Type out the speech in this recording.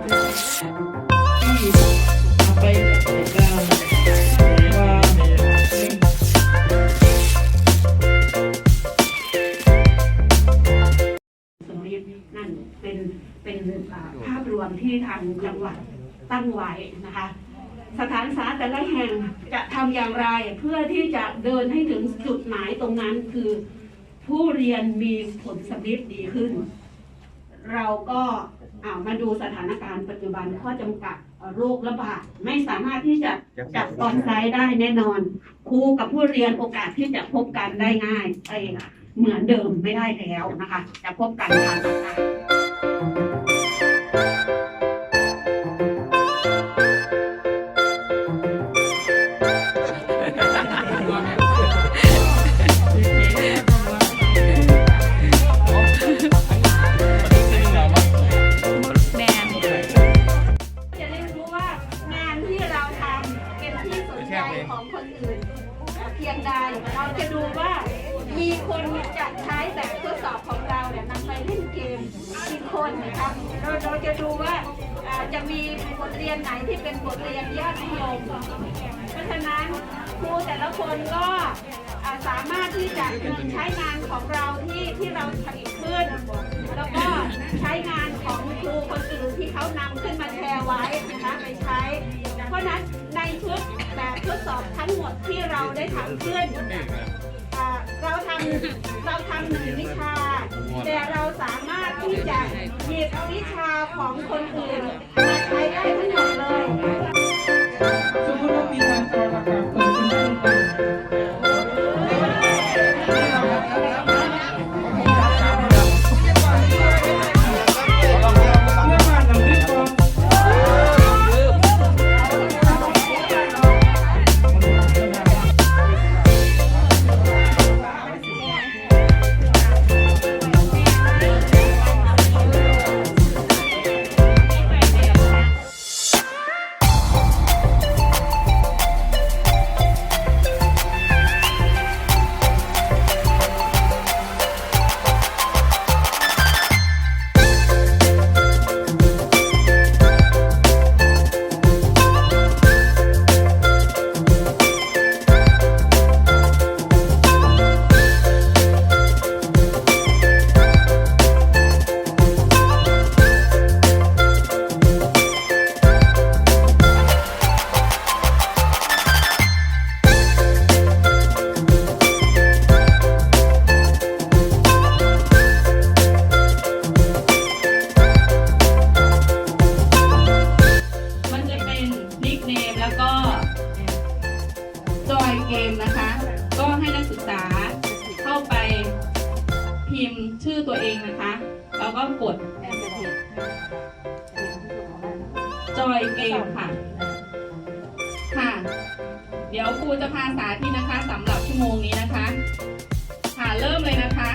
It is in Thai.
นั่นเป็นเป็นภาพรวมที่ทางจังหวัดตั้งไว้นะคะ สถานศึกษาแต่ละแห่งจะทำอย่างไรเพื่อที่จะเดินให้ถึงจุดหมายตรงนั้นคือผู้เรียนมีผลสำลิดดีขึ้น เราก็อ่ามาดูสถานการณ์ปัจจุบันข้อจำกัดเอ่อโรคระบาดไม่สามารถที่จะจับออนไซต์ได้แน่นอน ครูกับผู้เรียนโอกาสที่จะพบกันได้ง่ายไปเหมือนเดิมไม่ได้แล้วนะคะ จะพบกันทางออนไลน์ ของคนอื่นเพียงใดเราจะดูว่ามีคนจะใช้แบบทดสอบของเราเนี่ยนำไปเล่นเกมกี่คนนะครับเราเราจะดูว่าจะมีบทเรียนไหนที่เป็นบทเรียนยอดนิยมเพราะฉะนั้นครูแต่ละคนก็สามารถที่จะใช้งานของเราที่ที่เราผลิตขึ้น แล้วก็ใช้งานของครูคนอื่นที่เขานำขึ้นมาแชร์ไว้นะคะไปใช้ เพราะฉะนั้น อบทั้งหมดที่เราได้ทำขึ้นอ่าเราทำเราทำหนึ่งวิชา แต่เราสามารถที่จะหยิบวิชาของคนอื่นมาใช้ได้ทั้งหมดเลย พิมพ์ชื่อตัวเองนะคะ แล้วก็กดจอยเกมค่ะ ค่ะ เดี๋ยวครูจะพาสาธิตนะคะสำหรับชั่วโมงนี้นะคะ ค่ะเริ่มเลยนะคะ